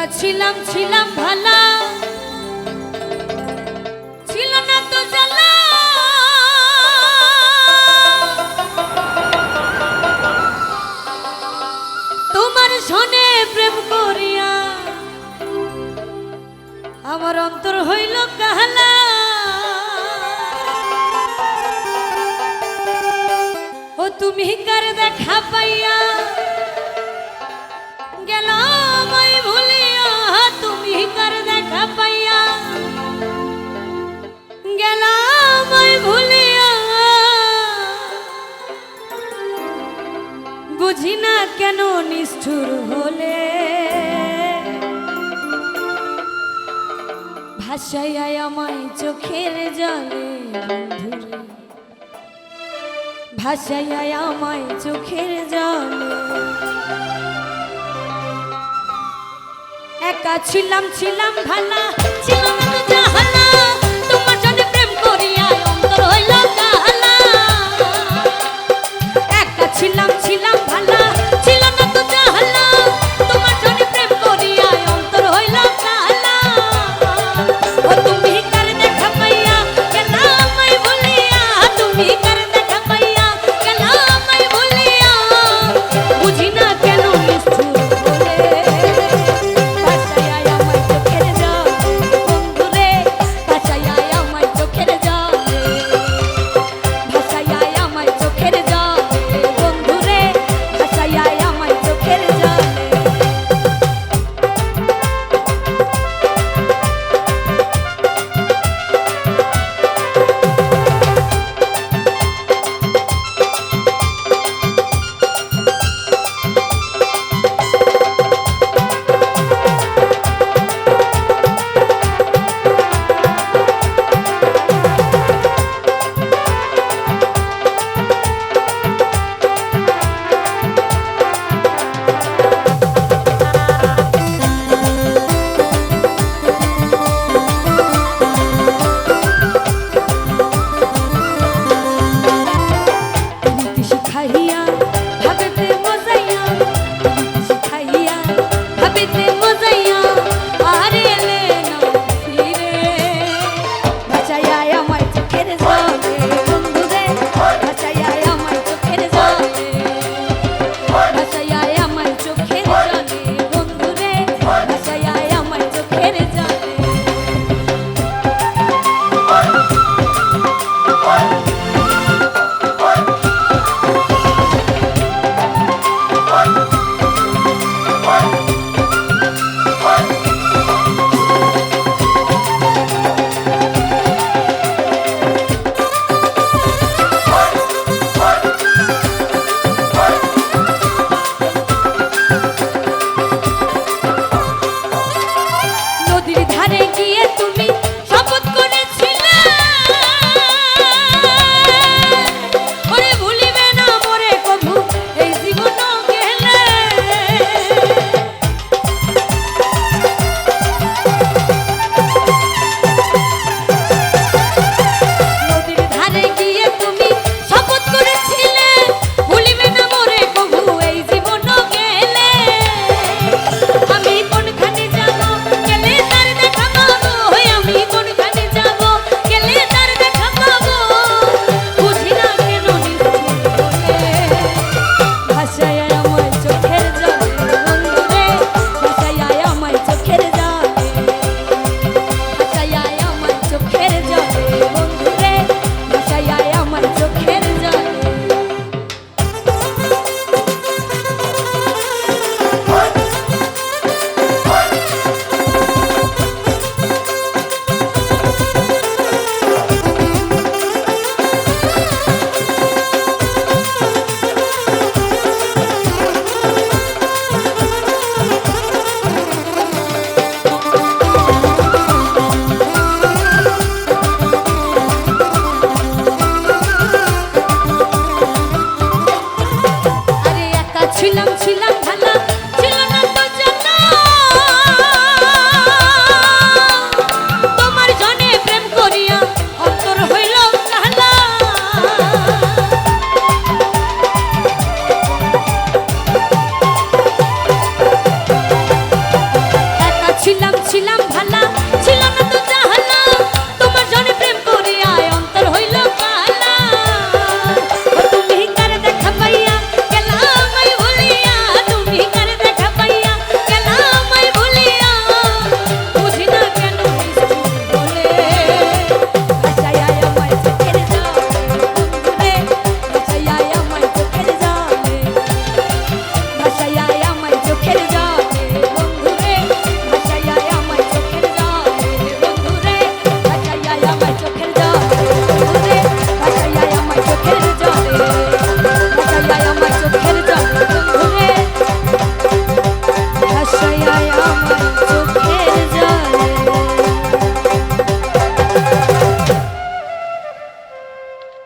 একা ছিলাম ছিলাম ভালা। ছিল না তো জ্বালা। তোমার শোনে প্রেম করিয়া আমার অন্তর হইল কাহলা। ও তুমি কার দেখা পাইয়া? বুঝি না কেন নিষ্ঠুর হলে? ভাসাইয়াই আমায় চোখের জলে বন্ধুরে। ভাসাইয়াই আমায় চোখের জলে। একা ছিলাম ছিলাম ভালা ছিলাম জাহালা